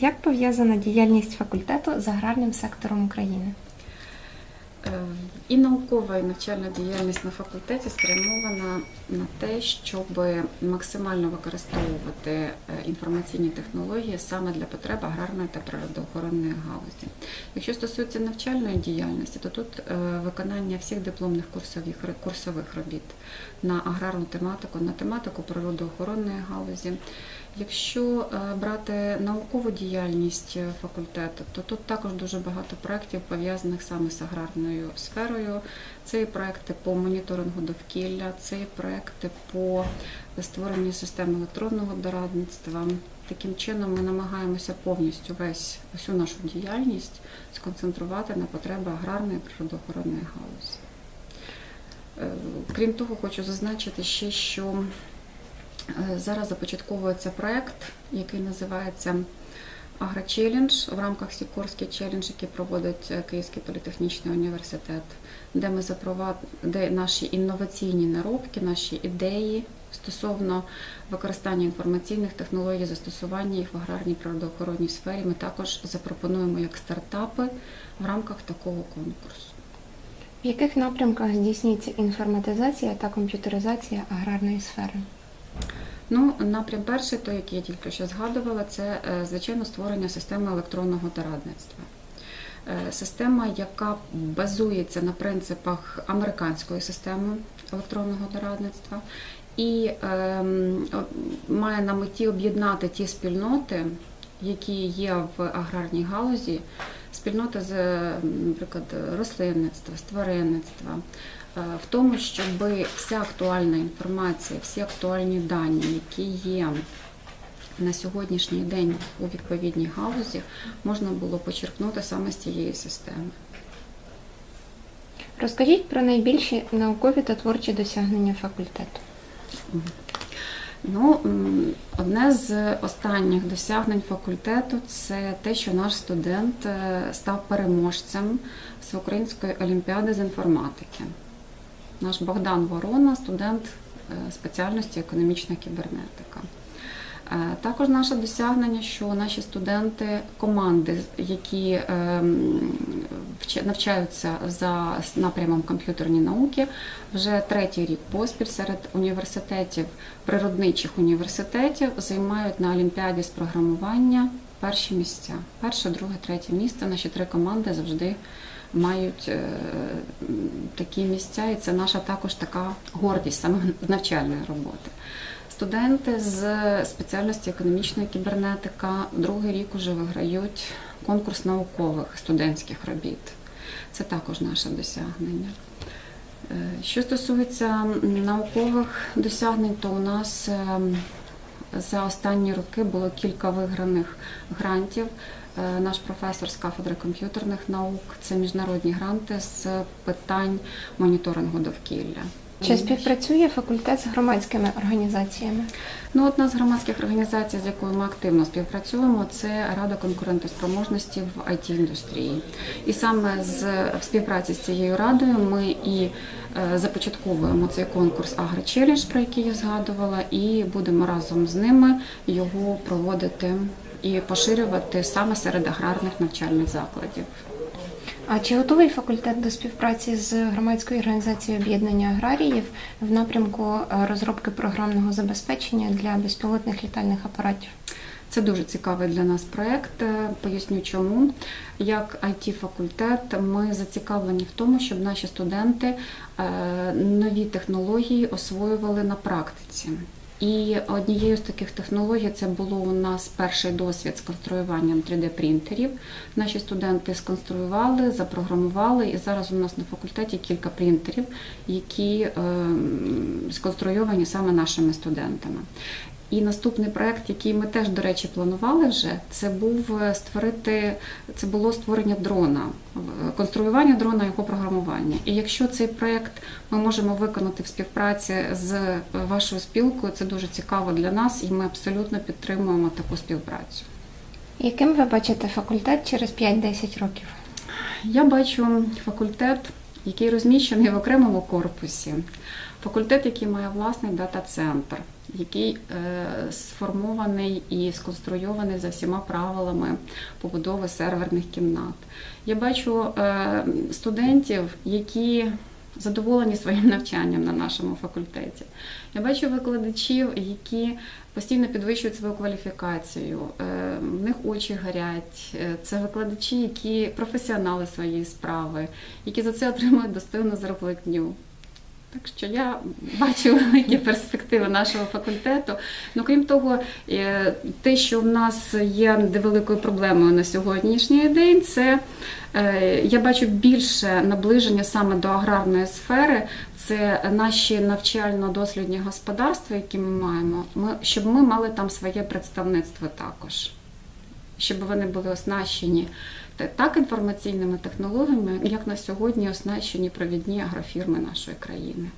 Як пов'язана діяльність факультету з аграрним сектором України? Е, І наукова і навчальна діяльність на факультеті спрямована на те, щоб максимально використовувати е, інформаційні технології саме для потреб аграрної та природоохоронної галузі. Якщо стосується навчальної діяльності, то тут е, виконання всіх дипломних курсових, курсових робіт на аграрну тематику, на тематику природоохоронної галузі. Якщо е, брати наукову діяльність е, факультету, то тут також дуже багато проєктів пов'язаних саме з аграрною сферою. Це і проекти по моніторингу довкілля, це і проекти по створенню системи електронного дорадництва. Таким чином ми намагаємося повністю весь всю нашу діяльність сконцентрувати на потреби аграрної і природоохоронної галузі. Е, Крім того, хочу зазначити ще, що Зараз започатковується проект, який називається Агрочелендж в рамках Сікорський челендж, який проводить е, Київський політехнічний університет, де ми запровад... де наші інноваційні наробки, наші ідеї стосовно використання інформаційних технологій, застосування їх в аграрній природоохоронній сфері. Ми також запропонуємо як стартапи в рамках такого конкурсу. В яких напрямках здійснюється інформатизація та комп'ютеризація аграрної сфери? Ну, напрям перший, той, який я тільки що згадувала, це е, звичайно створення системи електронного дорадництва. Е, Система, яка базується на принципах американської системи електронного дорадництва, і о- має на меті об'єднати ті спільноти, які є в аграрній галузі, спільноти з, е, наприклад, рослинництва, з тваринництва, е, в тому, щоб вся актуальна інформація, всі актуальні дані, які є на сьогоднішній день у відповідній галузі, можна було почерпнути саме з цієї системи. Розкажіть про найбільші наукові та творчі досягнення факультету. Ну, одне з останніх досягнень факультету це те, що наш студент е, став переможцем Всеукраїнської олімпіади з інформатики. Наш Богдан Ворона, студент е, спеціальності економічна кібернетика. Е, Також наше досягнення, що наші студенти, команди, які ем, навчаються за напрямом комп'ютерні науки, вже третій рік поспіль серед університетів, природничих університетів займають на Олімпіаді з програмування перші місця. Перше, друге, третє місце. Наші три команди завжди мають е, такі місця, і це наша також така гордість саме навчальної роботи. Студенти з спеціальності економічна кібернетика другий рік уже виграють конкурс наукових студентських робіт. Це також наше досягнення. Е, Що стосується наукових досягнень, то у нас ем, за останні роки було кілька виграних грантів. Е, Наш професор з кафедри комп'ютерних наук це міжнародні гранти з питань моніторингу довкілля. Чи співпрацює факультет з громадськими організаціями? Ну, одна з громадських організацій, з якою ми активно співпрацюємо, це Рада конкурентоспроможності в it індустрії. І саме з в співпраці з цією радою ми і е, започатковуємо цей конкурс «Агрочелендж», про який я згадувала, і будемо разом з ними його проводити і поширювати саме серед аграрних навчальних закладів. А чи готовий факультет до співпраці з громадською організацією об'єднання аграріїв в напрямку е, розробки програмного забезпечення для безпілотних літальних апаратів? Це дуже цікавий для нас проект. Е, Поясню чому. Як it факультет ми зацікавлені в тому, щоб наші студенти е, нові технології освоювали на практиці. І однією з таких технологій це було у нас перший досвід з конструюванням 3D-принтерів. Наші студенти сконструювали, запрограмували, і зараз у нас на факультеті кілька принтерів, які е, сконструйовані саме нашими студентами. І наступний проект, який ми теж, до речі, планували вже, це був е, створити, це було створення дрона, е, конструювання дрона, його програмування. І якщо цей проект ми можемо виконати в співпраці з е, вашою спілкою, це дуже цікаво для нас, і ми абсолютно підтримуємо таку співпрацю. Яким ви бачите факультет через 5-10 років? Я бачу факультет, який розміщений в окремому корпусі, факультет, який має власний дата-центр, який е, сформований і сконструйований за всіма правилами побудови серверних кімнат. Я бачу е, студентів, які задоволені своїм навчанням на нашому факультеті. Я бачу викладачів, які постійно підвищують свою кваліфікацію, е, в них очі горять. Це викладачі, які професіонали своєї справи, які за це отримують достойну зарплатню. Так що я бачу великі перспективи нашого факультету. Ну крім того, е, те, що в нас є великою проблемою на сьогоднішній день, це е, я бачу більше наближення саме до аграрної сфери. Це наші навчально-дослідні господарства, які ми маємо. Ми щоб ми мали там своє представництво також, щоб вони були оснащені та- так інформаційними технологіями, як на сьогодні оснащені провідні агрофірми нашої країни.